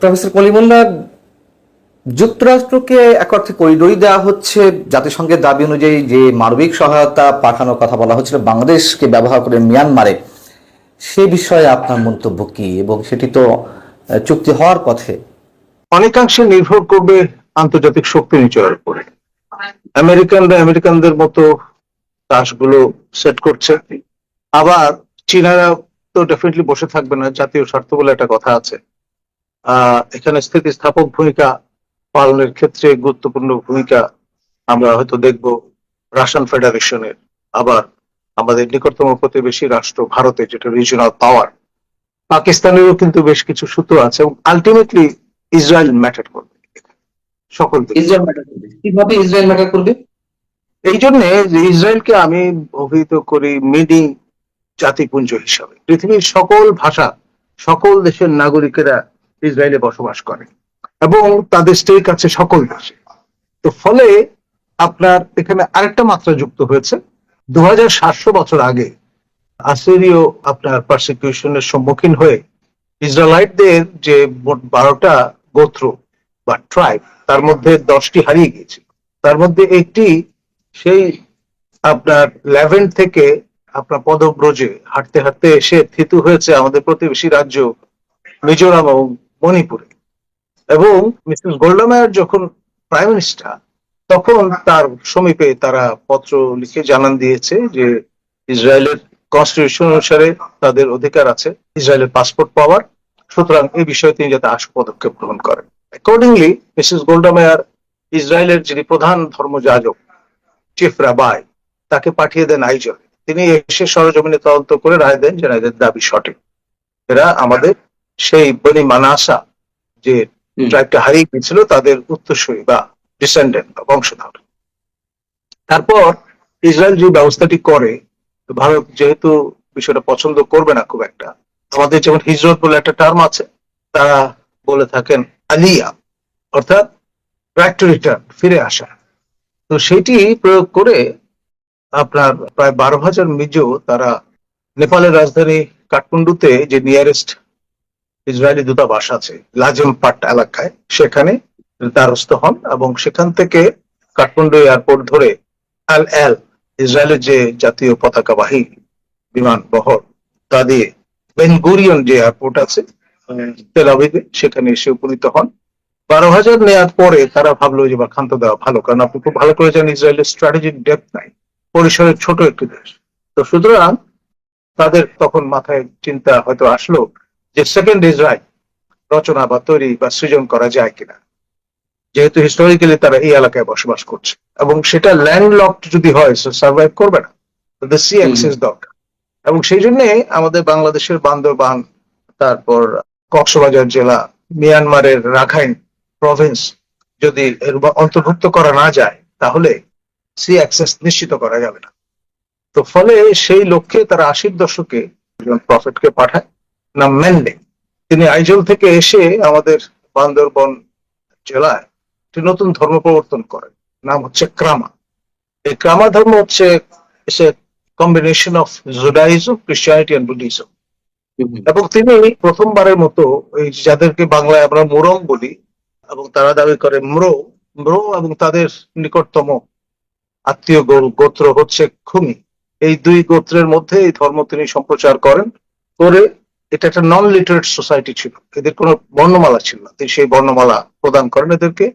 Professor Kalimullah, যুক্তরাষ্ট্রকে এক অর্থে করিডোরি দেওয়া হচ্ছে। জাতিসংঘের দাবি অনুযায়ী যে মানবিক সহায়তা পাঠানোর কথা বলা হচ্ছিল, বাংলাদেশকে ব্যবহার করে মিয়ানমারে, সে বিষয়ে আপনার মন্তব্য কি? এবং সেটি তো চুক্তি হওয়ার পথে। অনেকাংশে নির্ভর করবে আন্তর্জাতিক শক্তি নিচয়ের উপরে। আমেরিকানরা আমেরিকানদের মতো তাসগুলো সেট করছে। আবার চীনারা তো ডেফিনেটলি বসে থাকবে না, জাতীয় স্বার্থ বলে একটা কথা আছে। এখানে স্থিতিস্থাপক ভূমিকা পালনের ক্ষেত্রে গুরুত্বপূর্ণ ভূমিকা আমরা হয়তো দেখব রাশিয়ান ফেডারেশনের আবার আমাদের নিকটতম প্রতিবেশী রাষ্ট্র ভারতে যেটা রিজিওনাল পাওয়ার পাকিস্তানেরও কিন্তু বেশ কিছু সূত্র আছে এবং আলটিমেটলি ইসরায়েল ম্যাটার করবে। সকল দিকে। ইসরায়েল ম্যাটার করবে। কীভাবে ইসরায়েল ম্যাটার করবে? এই জন্য যে ইসরায়েলকে আমি অভিহিত করি মিডি জাতিপুঞ্জ হিসাবে। পৃথিবীর সকল ভাষা সকল দেশের নাগরিকেরা ইসরায়েলে বসবাস করে এবং তাদের স্টেক আছে সকল দেশে। তো ফলে আপনার এখানে আরেকটা মাত্রা যুক্ত হয়েছে। দু হাজার সাতশো বছর আগে আসিরীয় আপনার পারসিকিউশনের সম্মুখীন হয়ে ইসরায়েলাইটদের যে মোট বারোটা গোত্র বা ট্রাইব তার মধ্যে দশটি হারিয়ে গিয়েছিল। তার মধ্যে একটি সেই আপনার লেভেন থেকে আপনার পদব্রজে হাঁটতে হাঁটতে এসে থিতু হয়েছে আমাদের প্রতিবেশী রাজ্য মিজোরাম এবং মণিপুরে। এবং মিসেস গোল্ডামায়ার যখন প্রাইম মিনিস্টার তখন তার সমীপে তারা পত্র লিখে জানান দিয়েছে যে ইসরায়েলের কনস্টিটিউশন অনুসারে তাদের অধিকার আছে ইসরায়েলের পাসপোর্ট পাওয়ার। সুতরাং এই বিষয়ে তিনি যাতে আশু পদক্ষেপ গ্রহণ করেন। অ্যাকর্ডিংলি মিসেস গোল্ডামায়ার ইসরায়েলের যিনি প্রধান ধর্মযাজক চিফ রাবাই তাকে পাঠিয়ে দেন আইজলে। তিনি এসে সরজমিনে তদন্ত করে রায় দেন যে না, এদের দাবি সঠিক। এরা আমাদের সেই বনি মানাসা যে। ট্রাইবটা হারিয়ে গিয়েছিল তাদের উত্তরসূরি বা ডিসেন্ডেন্ট বা বংশধর তারপর ইসরায়েল যে ব্যবস্থাটি করে ভারত যেহেতু বিষয়টা পছন্দ করবে না খুব একটা আমাদের যেমন হিজরত বলে একটা টার্ম আছে তারা বলে থাকেন আলিয়া অর্থাৎ ব্যাক টু রিটার্ন ফিরে আসা তো সেটি প্রয়োগ করে আপনার প্রায় বারো হাজার মিজো তারা নেপালের রাজধানী কাঠমান্ডুতে যে নিয়ারেস্ট ইসরায়েলি দূতাবাস আছে, লাজেম পাট এলাকায়। সেখানে দ্বারস্থ হন এবং সেখান থেকে কাঠমান্ডু এয়ারপোর্ট ধরে আল এল, ইসরায়েলের যে জাতীয় পতাকাবাহী বিমান বহর, তা দিয়ে বেনগুরিয়ন যে এয়ারপোর্ট আছে, তেল সেখানে এসে উপনীত হন। বারো হাজার নেওয়ার পরে তারা ভাবলো যে, বা ক্ষান্ত দেওয়া ভালো, কারণ আপনি খুব ভালো করে জানেন ইসরায়েলের স্ট্র্যাটেজিক ডেপথ নাই। পরিসরের ছোট একটি দেশ। তো সুতরাং তাদের তখন মাথায় চিন্তা হয়তো আসলো যে সেকেন্ড ইসরায়েল রচনা বা তৈরি বা সৃজন করা যায় কিনা। যেহেতু হিস্টোরিক্যালি তারা এই এলাকায় বসবাস করছে এবং সেটা ল্যান্ড লকড যদি হয় সার্ভাইভ করবে না সি অ্যাক্সেস দরকার। এবং সেই জন্য আমাদের বাংলাদেশের বান্দরবান তারপর কক্সবাজার জেলা মিয়ানমারের রাখাইন প্রভিন্স যদি এর অন্তর্ভুক্ত করা না যায় তাহলে সি অ্যাক্সেস নিশ্চিত করা যাবে না। তো ফলে সেই লক্ষ্যে তারা আশির দশকে একজন প্রফেটকে পাঠায়। নাম মেন্ডে তিনি আইজল থেকে এসে আমাদের বান্দরবন জেলায় একটি নতুন ধর্ম প্রবর্তন করেন। নাম হচ্ছে ক্রামা। এই ক্রামা ধর্ম হচ্ছে combination of Judaism Christianity and Buddhism এবং তিনি প্রথমবারের মতো এই যাদেরকে বাংলায় আমরা মোরং বলি এবং তারা দাবি করে ম্রো। ম্রো এবং তাদের নিকটতম আত্মীয় গোত্র হচ্ছে খুমি এই দুই গোত্রের মধ্যে এই ধর্ম তিনি সম্প্রচার করেন। করে এটা একটা নন লিটারেট সোসাইটি ছিল। এদের কোনো বর্ণমালা ছিল না। সেই বর্ণমালা প্রদান করেন এদেরকে।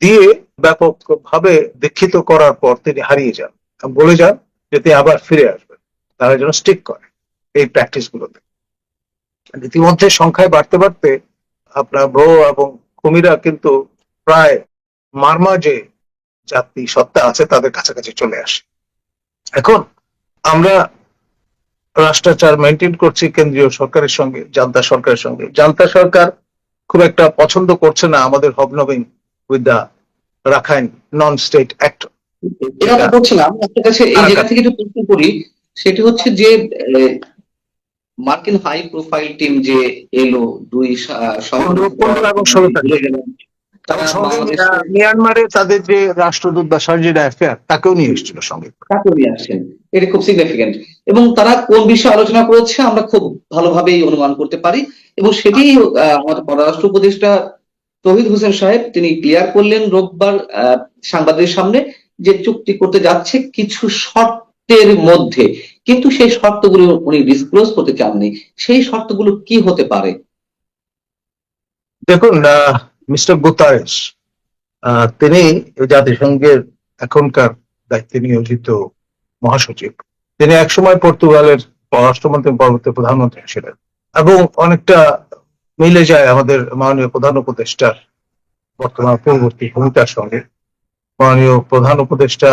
দিয়ে ব্যাপকভাবে দীক্ষিত করার পর তিনি হারিয়ে যান। বলে যান যে, তিনি আবার ফিরে আসবেন। তারা যেন স্টিক করে এই প্র্যাকটিস গুলোতে ইতিমধ্যে সংখ্যায় বাড়তে বাড়তে আপনার ব্রো এবং কুমিরা কিন্তু প্রায় মারমা যে জাতি সত্তা আছে, তাদের কাছাকাছি চলে আসে। এখন আমরা রাষ্ট্রাচার মেনটেন করছি কেন্দ্রীয় সরকারের সঙ্গে জান্তা সরকারের সঙ্গে। জান্তা সরকার খুব একটা পছন্দ করছে না আমাদের hobnobbing with the Rakhine non state actor এটা বলছিলাম আপনার কাছে এই জায়গা থেকে একটু প্রশ্ন করি সেটি হচ্ছে যে মার্কিন হাই প্রোফাইল টিম যে এলো দুই মিয়ানমারে তাদের যে রাষ্ট্রদূত বা সার্জিনা অ্যাফেয়ার তাকেও নিয়ে এসেছিল সঙ্গে। কাকে নিয়ে আসছেন এটা খুব সিগনিফিকেন্ট এবং তারা কোন বিষয়ে আলোচনা করেছে আমরা খুব ভালোভাবেই অনুমান করতে পারি। এবং সেটি আমাদের পররাষ্ট্র উপদেষ্টা তহিদ হোসেন সাহেব, তিনি ক্লিয়ার করলেন রোববার সাংবাদিকদের সামনে যে চুক্তি করতে যাচ্ছে কিছু শর্তের মধ্যে। কিন্তু সেই শর্তগুলো উনি ডিসক্লোজ করতে চাননি। সেই শর্তগুলো কি হতে পারে? দেখুন মিস্টার গুতারেস তিনি জাতিসংঘের এখনকার দায়িত্বে নিয়োজিত মহাসচিব। তিনি একসময় পর্তুগালের পররাষ্ট্রমন্ত্রী পরবর্তী প্রধানমন্ত্রী ছিলেন এবং অনেকটা মিলে যায় আমাদের মাননীয় প্রধান উপদেষ্টার বর্তমান পূর্ববর্তী ভূমিকার সঙ্গে। মাননীয় প্রধান উপদেষ্টা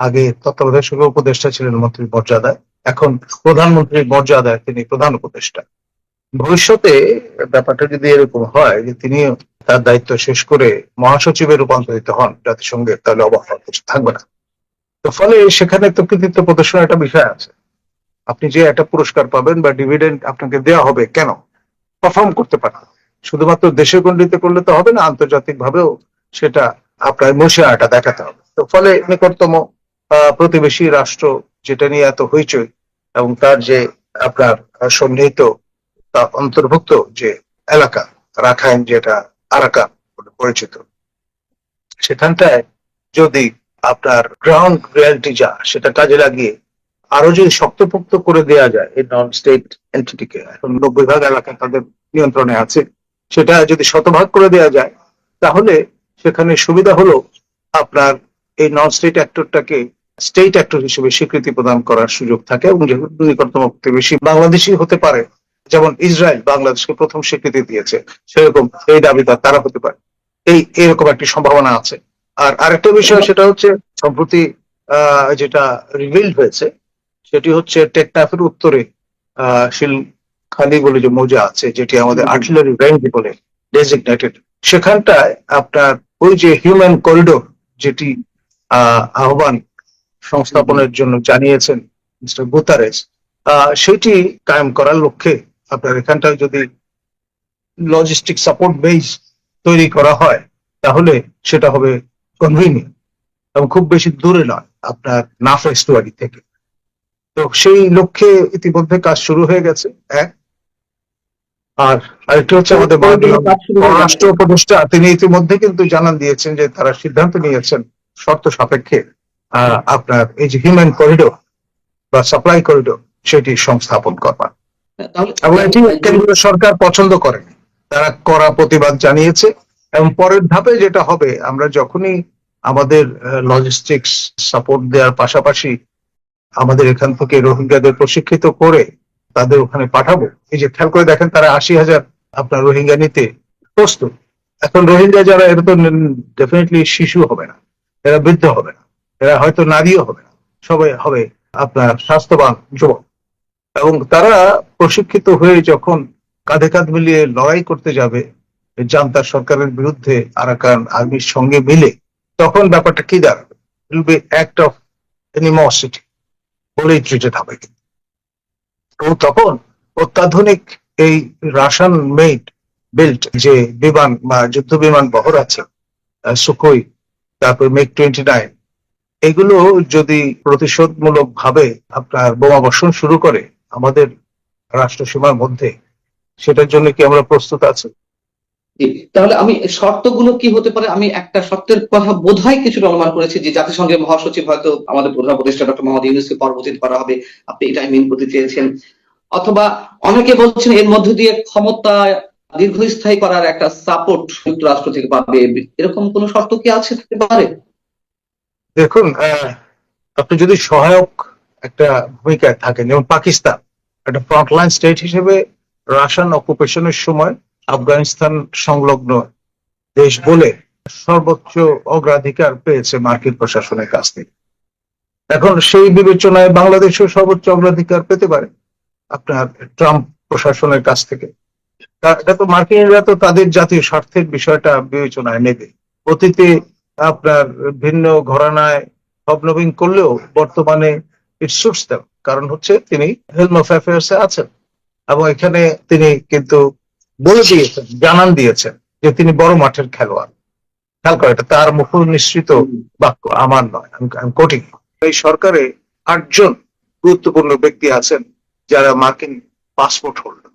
আগে তত্ত্বাবধায়ক উপদেষ্টা ছিলেন মন্ত্রীর মর্যাদায়। এখন প্রধানমন্ত্রীর মর্যাদায় তিনি প্রধান উপদেষ্টা। ভবিষ্যতে ব্যাপারটা যদি এরকম হয় যে তিনি তার দায়িত্ব শেষ করে মহাসচিবে রূপান্তরিত হন জাতিসংঘের তাহলে অবাক কিছু থাকবে না। তো ফলে সেখানে তো কৃতিত্ব প্রদর্শনের একটা বিষয় আছে। আপনি যে একটা পুরস্কার পাবেন বা ডিভিডেন্ড আপনাকে দেওয়া হবে, কেন? পারফর্ম করতে পারেন। শুধুমাত্র দেশের গণ্ডিতে করলে তো হবে না আন্তর্জাতিক ভাবেও সেটা আপনার মশিয়াটা দেখাতে হবে। তো ফলে নিকটতম প্রতিবেশী রাষ্ট্র যেটা নিয়ে এত হইচই এবং তার যে আপনার সন্নিহিত, তার অন্তর্ভুক্ত যে এলাকা, রাখাইন যেটা আরাকান পরিচিত, সেখানটায় যদি আপনার গ্রাউন্ড রিয়ালিটি যা, সেটা কাজে লাগিয়ে আরও যদি শক্তপোক্ত করে দেওয়া যায় এই নন স্টেট এন্টিটিকে এখন নব্বই ভাগ এলাকা তাদের নিয়ন্ত্রণে আছে, সেটা যদি শতভাগ করে দেওয়া যায়, তাহলে সেখানে সুবিধা হলো আপনার এই নন স্টেট অ্যাক্টরটাকে স্টেট অ্যাক্টর হিসেবে স্বীকৃতি প্রদান করার সুযোগ থাকে এবং যেহেতু নিকটতম প্রতিবেশী বাংলাদেশি হতে পারে, যেমন ইসরায়েল বাংলাদেশকে প্রথম স্বীকৃতি দিয়েছে, সেরকম এই দাবিদার তারা হতে পারে। এই, এরকম একটি সম্ভাবনা আছে। আর আরেকটা বিষয় সেটা হচ্ছে সম্প্রতি আহ, যেটা রিভিল্ড হয়েছে সেটি হচ্ছে টেকনাফের উত্তরে আহ শিলখালি বলে যে মৌজা আছে যেটি আমাদের আর্টিলারি রেঞ্জ বলে ডেজিগনেটেড সেখানটায় আপনার ওই যে হিউম্যান করিডোর যেটি আহ, আহ্বান সংস্থাপনের জন্য জানিয়েছেন মিস্টার গুতারেস সেটি কায়েম করার লক্ষ্যে আপনার এখানটায় যদি লজিস্টিক সাপোর্ট বেস তৈরি করা হয় তাহলে সেটা হবে কনভিনিয়েন্ট এবং খুব বেশি দূরে নয় আপনার নাফ এস্টুয়ারি থেকে। তো সেই লক্ষ্যে ইতিমধ্যে কাজ শুরু হয়ে গেছে এক আর আরেকটি হচ্ছে আমাদের পররাষ্ট্র উপদেষ্টা তিনি ইতিমধ্যে কিন্তু জানান দিয়েছেন যে তারা সিদ্ধান্ত নিয়েছেন শর্ত সাপেক্ষে আহ, আপনার এই যে হিউম্যান করিডোর বা সাপ্লাই করিডোর সেটি সংস্থাপন করবার এবং এটি কেন্দ্রীয় সরকার পছন্দ করে তারা কড়া প্রতিবাদ জানিয়েছে। এবং পরের ধাপে যেটা হবে, আমরা যখনই আমাদের লজিস্টিক্স সাপোর্ট দেওয়ার পাশাপাশি আমাদের এখান থেকে রোহিঙ্গাদের প্রশিক্ষিত করে তাদের ওখানে পাঠাবো, এই যে খেয়াল করে দেখেন তারা আশি হাজার আপনার রোহিঙ্গা নিতে প্রস্তুত। এখন রোহিঙ্গা যারা, এরা তো ডেফিনেটলি শিশু হবে না, এরা বৃদ্ধ হবে না, এরা হয়তো নারীও হবে না, সবাই হবে আপনার স্বাস্থ্যবান যুবক। এবং তারা প্রশিক্ষিত হয়ে যখন কাঁধে কাঁধ মিলিয়ে লড়াই করতে যাবে জান্তার সরকারের বিরুদ্ধে আরাকান আর্মির সঙ্গে মিলে, তখন ব্যাপারটা কি দাঁড়াবে? অ্যাক্ট অফ এনিমসিটি বলেই ট্রিটেড হবে এবং তখন অত্যাধুনিক এই রাশান মেড বিল্ট, যে বিমান বা যুদ্ধ বিমান বহর আছে সুকই তারপর মেক টোয়েন্টি নাইন, এগুলো যদি প্রতিশোধমূলক ভাবে আপনার বোমা বর্ষণ শুরু করে আমাদের রাষ্ট্র সীমার মধ্যে, সেটার জন্য কি আমরা প্রস্তুত আছি? তাহলে আমি শর্তগুলো কি হতে পারে? আমি একটা শর্তের কথা বোধহয় কিছুটা অনুমান করেছি যে জাতিসংঘের মহাসচিব হয়তো আমাদের প্রধান উপদেষ্টা ডক্টর মোহাম্মদ ইউনুসকে পরবর্তীতে করা হবে, আপনি এটাই মিন করতে চেয়েছেন। অথবা অনেকে বলছেন এর মধ্য দিয়ে ক্ষমতা দীর্ঘস্থায়ী করার একটা সাপোর্ট যুক্তরাষ্ট্র থেকে পাবে। এরকম কোন শর্ত কি আছে থাকতে পারে? দেখুন আপনি যদি সহায়ক একটা ভূমিকায় থাকেন, যেমন পাকিস্তান, একটা ফ্রন্টলাইন স্টেট হিসেবে রাশিয়ান অকুপেশনের সময় আফগানিস্তান সংলগ্ন দেশ বলে সর্বোচ্চ অগ্রাধিকার পেয়েছে মার্কিন প্রশাসনের কাছ থেকে। এখন সেই বিবেচনায় বাংলাদেশও সর্বোচ্চ অগ্রাধিকার পেতে পারে আপনার ট্রাম্প প্রশাসনের কাছ থেকে। এটা তো মার্কিনরা তো তাদের জাতীয় স্বার্থের বিষয়টা বিবেচনায় নেবে। অতীতে আপনার ভিন্ন ঘরানায় হবনবিং করলেও বর্তমানে কারণ হচ্ছে তিনি হেলম অফ অ্যাফেয়ার্স আছেন এবং এখানে তিনি কিন্তু বলে দিয়েছেন জানান দিয়েছেন যে তিনি বড় মাঠের খেলোয়াড়। খেয়াল করে এটা তার মুখ নিঃসৃত বাক্য আমার নয় আমি কোটিং এই সরকারে আটজন গুরুত্বপূর্ণ ব্যক্তি আছেন যারা মার্কিন পাসপোর্ট হোল্ডার।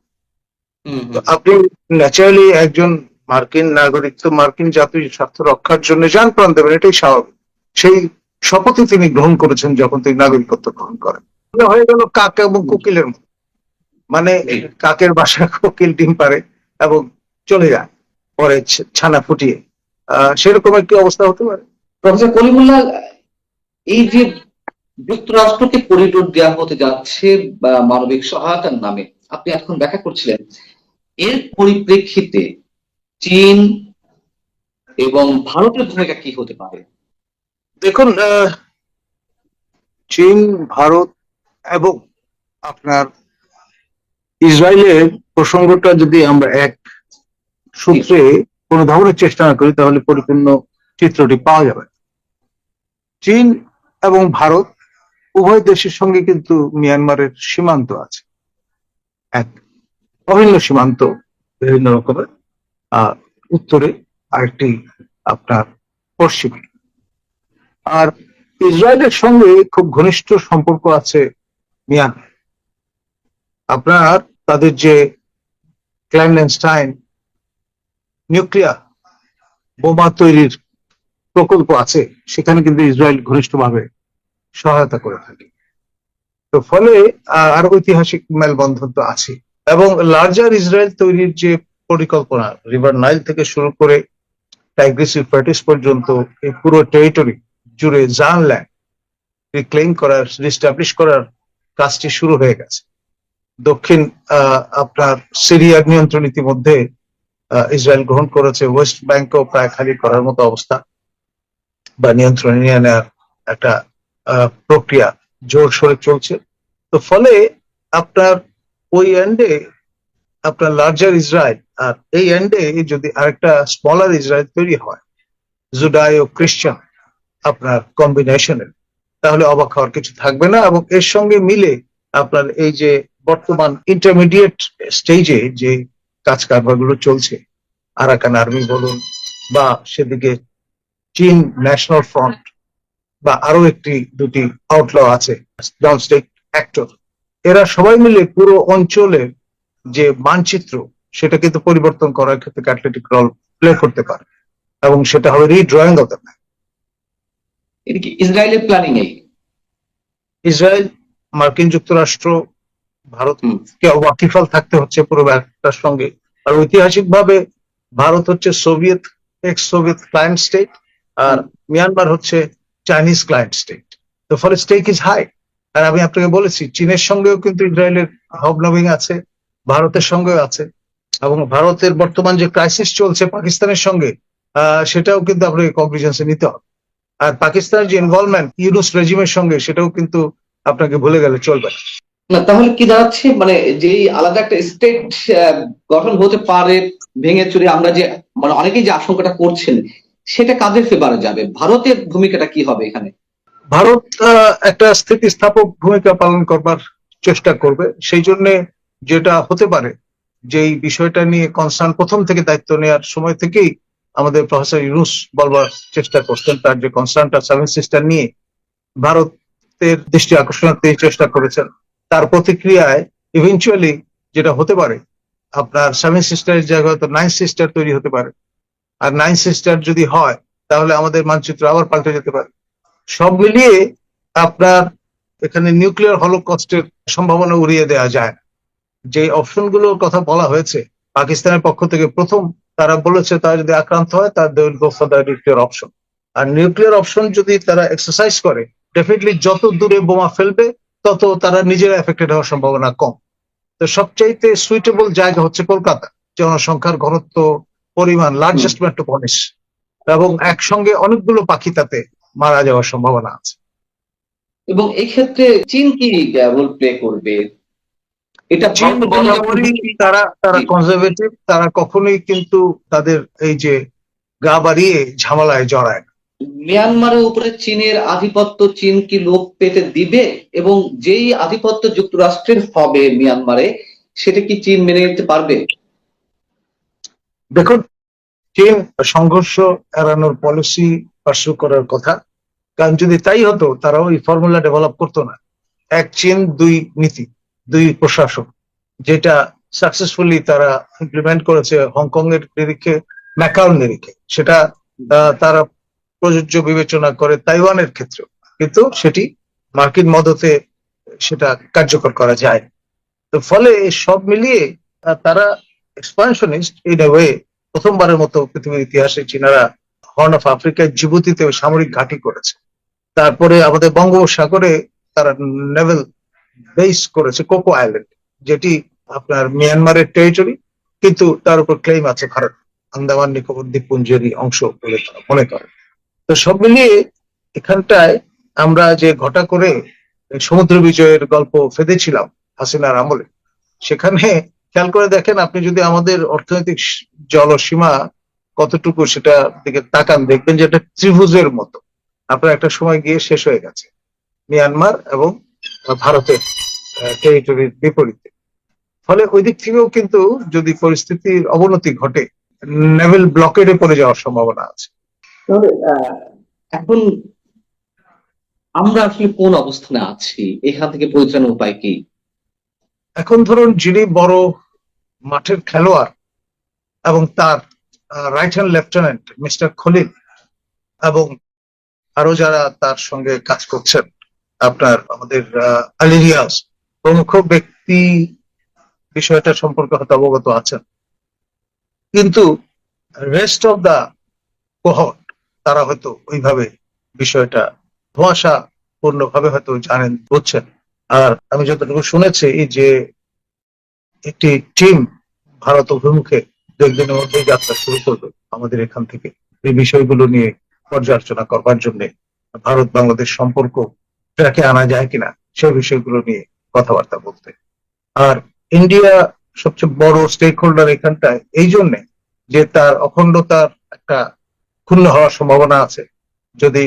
আপনি ন্যাচারালি একজন মার্কিন নাগরিক তো মার্কিন জাতির স্বার্থ রক্ষার জন্য যান প্রাণ দেবেন এটাই স্বাভাবিক। সেই শপথই তিনি গ্রহণ করেছেন যখন তিনি নাগরিকত্ব গ্রহণ করেন। হয়ে গেল কাক এবং কোকিলের মানে কাকের বাসা কোকিল ডিম পারে এবং চলে যায়। পরে ছানা ফুটিয়ে। আহ সেরকম একটি অবস্থা হতে পারে। প্রফেসর কলিমুল্লাহ এই যে যুক্তরাষ্ট্রকে করিডোর দেওয়া হতে যাচ্ছে মানবিক সহায়তার নামে আপনি এখন ব্যাখ্যা করছিলেন এর পরিপ্রেক্ষিতে চীন এবং ভারতের ভূমিকা কি হতে পারে? দেখুন আহ, চীন ভারত এবং আপনার ইসরায়েলের প্রসঙ্গটা যদি আমরা এক সূত্রে কোনো ধরনের চেষ্টা না করি, তাহলে পরিপূর্ণ চিত্রটি পাওয়া যাবে। চীন এবং ভারত উভয় দেশের সঙ্গে কিন্তু মিয়ানমারের সীমান্ত আছে। এক অভিন্ন সীমান্ত বিভিন্ন রকমের। উত্তরে আরেকটি আপনার পশ্চিমে। আর ইসরায়েলের সঙ্গে খুব ঘনিষ্ঠ সম্পর্ক আছে মিয়ানমার। আপনার তাদের যে ক্ল্যান্ডেনস্টাইন নিউক্লিয়ার বোমা তৈরির প্রকল্প আছে, সেখানে কিন্তু ইসরায়েল ঘনিষ্ঠভাবে সহায়তা করে থাকে। তো ফলে আর ঐতিহাসিক মেলবন্ধন তো আছে। এবং লার্জার ইসরায়েল তৈরির যে পরিকল্পনা রিভার নাইল থেকে শুরু করে টাইগ্রিস ইউফ্রেটিস পর্যন্ত এই পুরো টেরিটরি জুড়ে জান ল্যান্ড রিক্লেম করার রিস্টাবলিশ করার কাজটি শুরু হয়ে গেছে। দক্ষিণ আপনার সিরিয়ার নিয়ন্ত্রণ ইতিমধ্যে ইসরায়েল গ্রহণ করেছে। ওয়েস্ট ব্যাংকও প্রায় খালি করার মতো অবস্থা বা নিয়ন্ত্রণে নিয়ে নেওয়ার একটা প্রক্রিয়া জোর সোরে চলছে। তো ফলে আপনার ওই এন্ডে আপনার লার্জার ইসরায়েল আর এই এন্ডে যদি আরেকটা স্মলার ইসরায়েল তৈরি হয় জুডাই ও খ্রিস্টান, আপনার কম্বিনেশনের তাহলে অবাক হওয়ার কিছু থাকবে না এবং এর সঙ্গে মিলে আপনার এই যে বর্তমান ইন্টারমিডিয়েট স্টেজে যে কাজ কারবারগুলো চলছে আরাকান আর্মি বলুন বা সেদিকে চীন ন্যাশনাল ফ্রন্ট বা আরও একটি দুটি আউটল আছে স্টেট অ্যাক্টর এরা সবাই মিলে পুরো অঞ্চলের যে মানচিত্র সেটা কিন্তু পরিবর্তন করার ক্ষেত্রে ক্যাটলেটিক রোল প্লে করতে পারে এবং সেটা হবে রিড্রয়িং অফ দ্য কি ইসরায়েলের প্ল্যানিং এই ইসরায়েল মার্কিন যুক্তরাষ্ট্র ভারতকে ওয়াকিফাল থাকতে হচ্ছে পুরো ব্যাপারটার সঙ্গে। আর ঐতিহাসিকভাবে ভারত হচ্ছে Soviet ex Soviet client state আর মিয়ানমার হচ্ছে চাইনিজ ক্লায়েন্ট স্টেট তো ফলে স্টেক ইজ হাই আর আমি আপনাকে বলেছি চীনের সঙ্গেও কিন্তু ইসরায়েলের হবনবিং আছে ভারতের সঙ্গেও আছে এবং ভারতের বর্তমান যে ক্রাইসিস চলছে পাকিস্তানের সঙ্গে আহ, সেটাও কিন্তু আপনাকে কগনিজেন্সে নিতে হবে। আর পাকিস্তানের যে ইনভলভমেন্ট ইউনুস রেজিমের সঙ্গে সেটাও কিন্তু আপনাকে ভুলে গেলে চলবে না। না, তাহলে কি দাঁড়াচ্ছে? মানে যেই আলাদা একটা স্টেট গঠন হতে পারে, ভেঙে চুরে আমরা যে মানে অনেকেই যে আশঙ্কাটা করছেন, সেটা কাদের ফেভারে যাবে? ভারতের ভূমিকাটা কি হবে এখানে? ভারত একটা স্থিতিস্থাপক ভূমিকা পালন করবার চেষ্টা করবে। সেই জন্য যেটা হতে পারে যে এই বিষয়টা নিয়ে কনসার্ন প্রথম থেকে দায়িত্ব নেওয়ার সময় থেকেই আমাদের প্রফেসর ইউনুস বলবার চেষ্টা করছেন। তার যে কনসার্নটা সিস্টার নিয়ে ভারতের দৃষ্টি আকর্ষণার্থে চেষ্টা করেছেন। তার প্রতিক্রিয়ায় ইভেনচুয়ালি যেটা হতে পারে, আপনার সেভেন সিস্টারের জায়গায় হয়তো নাইন সিস্টার তৈরি হতে পারে। আর নাইন সিস্টার যদি হয়, তাহলে আমাদের মানচিত্র আবার পাল্টে যেতে পারে। সব মিলিয়ে আপনার এখানে নিউক্লিয়ার হলোকস্টের সম্ভাবনা উড়িয়ে দেওয়া যায়। যে অপশনগুলোর কথা বলা হয়েছে, পাকিস্তানের পক্ষ থেকে প্রথম তারা বলেছে তারা যদি আক্রান্ত হয়, তার দে নিউক্লিয়ার অপশন আর নিউক্লিয়ার অপশন যদি তারা এক্সারসাইজ করে ডেফিনেটলি যত দূরে বোমা ফেলবে তত তারা নিজেরা এফেক্টেড হওয়ার সম্ভাবনা কম। তো সবচাইতে সুইটেবল জায়গা হচ্ছে কলকাতা। জনসংখ্যার ঘনত্ব পরিমাণ লার্জেস্ট মেট্রোপলিস এবং একসঙ্গে অনেকগুলো পাখি তাতে মারা যাওয়ার সম্ভাবনা আছে। এবং এই ক্ষেত্রে চীন কি রোল প্লে করবে? এটা তারা তারা কনজারভেটিভ তারা কখনোই কিন্তু তাদের এই যে গা বাড়িয়ে ঝামেলায় জড়ায় না। মিয়ানমারের উপরে চীনের আধিপত্য চীন কি লোপ পেতে দিবে? এবং যেই আধিপত্য যুক্তরাষ্ট্রের হবে মিয়ানমারে, সেটা কি চীন মেনে নিতে পারবে? দেখুন, চীন সংঘর্ষ এড়ানোর পলিসি পার্সু করার কথা। কারণ যদি তাই হতো তারা ওই ফর্মুলা ডেভেলপ করতো না। এক চীন, দুই নীতি, দুই প্রশাসন, যেটা সাকসেসফুলি তারা ইমপ্লিমেন্ট করেছে হংকং এর নিরিখে ম্যাকাওর নিরিখে। সেটা তারা প্রযোজ্য বিবেচনা করে তাইওয়ানের ক্ষেত্রে কিন্তু সেটি মার্কিন মদতে সেটা কার্যকর করা যায় তো ফলে সব মিলিয়ে তারা এক্সপানশনিস্ট ইন এ ওয়ে প্রথমবারের মতো পৃথিবীর ইতিহাসে চীনারা হর্ন অফ আফ্রিকায় জিবুতিতে সামরিক ঘাঁটি করেছে। তারপরে আমাদের বঙ্গোপসাগরে তারা নেভেল বেস করেছে কোকো আইল্যান্ড যেটি আপনার মিয়ানমারের টেরিটরি কিন্তু তার উপর ক্লেম আছে ভারত। আন্দামান নিকোবর দ্বীপপুঞ্জেরই অংশ বলে তারা মনে করে। তো সব মিলিয়ে এখানটায় আমরা যে ঘটা করে সমুদ্র বিজয়ের গল্প ফেঁদেছিলাম হাসিনার আমলে, সেখানে খেয়াল করে দেখেন আপনি যদি আমাদের অর্থনৈতিক জলসীমা কতটুকু সেটা দিকে তাকান, দেখবেন যে এটা ত্রিভুজের মতো। আপনার একটা সময় গিয়ে শেষ হয়ে গেছে। মিয়ানমার এবং ভারতের টেরিটরির বিপরীতে। ফলে ওই দিক থেকেও কিন্তু যদি পরিস্থিতির অবনতি ঘটে, নেভেল ব্লকেডে পড়ে যাওয়ার সম্ভাবনা আছে। এখন আমরা আসলে কোন অবস্থানে আছি? এখান থেকে পরিত্রাণের উপায় কি? এখন ধরুন যিনি বড় মাঠের খেলোয়াড় এবং তার right hand lieutenant mister Khalil এবং আরও যারা তার সঙ্গে কাজ করছেন, আপনার আমাদের আলিরিয়াস প্রমুখ ব্যক্তি বিষয়টা সম্পর্কে হয়তো অবগত আছেন। কিন্তু রেস্ট অফ দা কোহট তারা হয়তো ওইভাবে বিষয়টা ধোঁয়াশা পূর্ণভাবে হয়তো জানেন, বুঝছেন। আর আমি যতটুকু শুনেছি যে একটি টিম ভারত অভিমুখে দু মধ্যেই যাত্রা শুরু করবে আমাদের এখান থেকে। এই বিষয়গুলো নিয়ে পর্যালোচনা করবার জন্য ভারত বাংলাদেশ সম্পর্ক ট্র্যাকে আনা যায় কিনা, সেই বিষয়গুলো নিয়ে কথাবার্তা বলতে। আর ইন্ডিয়া সবচেয়ে বড় স্টেক হোল্ডার এখানটায়, এই জন্যে যে তার অখণ্ডতার একটা ক্ষুণ্ণ হওয়ার সম্ভাবনা আছে। যদি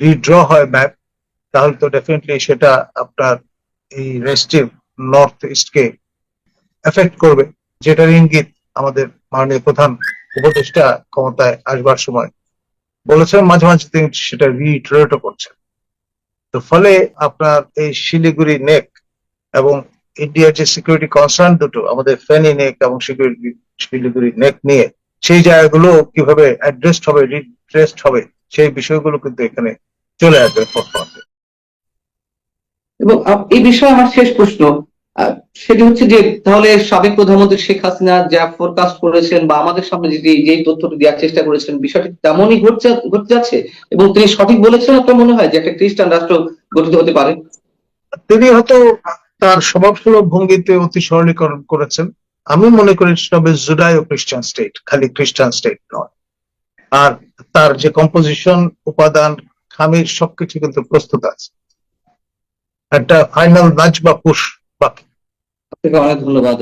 রিড্র হয় ম্যাপ তাহলে তো ডেফিনেটলি সেটা আপনার এই রেস্টিভ নর্থ ইস্টকে এফেক্ট করবে, যেটার ইঙ্গিত আমাদের মাননীয় প্রধান উপদেষ্টা ক্ষমতায় আসবার সময় বলেছেন, মাঝে মাঝে তিনি সেটা রিট্রেটও করছেন। তো ফলে আপনার এই শিলিগুড়ি নেক এবং ইন্ডিয়ার যে সিকিউরিটি কনসার্ন দুটো, আমাদের ফেনি নেক এবং সিকিউরিটি শিলিগুড়ি নেক নিয়ে সেই জায়গাগুলো কীভাবে অ্যাড্রেসড হবে রিড্রেসড হবে সেই বিষয়গুলো কিন্তু এখানে চলে আসবে এবং এই বিষয়ে আমার শেষ প্রশ্ন সেটি হচ্ছে যে তাহলে সাবেক প্রধানমন্ত্রী শেখ হাসিনা যা ফোরকাস্ট করেছেন বা আমাদের সামনে যেটি যে তথ্যটি দেওয়ার চেষ্টা করেছেন বিষয়টি তেমনই ঘটছে ঘটতে যাচ্ছে? এবং তিনি সঠিক বলেছেন আপনার মনে হয় যে একটা খ্রিস্টান রাষ্ট্র গঠিত হতে পারে? তিনি হয়তো তার স্বভাবসুলভ ভঙ্গিতে অতি সরলীকরণ করেছেন। আমি মনে করি তবে জুডাইও খ্রিস্টান স্টেট খালি খ্রিস্টান স্টেট নয়। আর তার যে কম্পোজিশন উপাদান, খামির, সবকিছু কিন্তু প্রস্তুত আছে। একটা ফাইনাল নাচ বা পুষ বাকি। আপনাকে অনেক ধন্যবাদ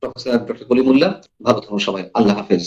প্রফেসর ডক্টর কলিমুল্লাহ। ভালো থাকুন সবাই। আল্লাহ হাফেজ।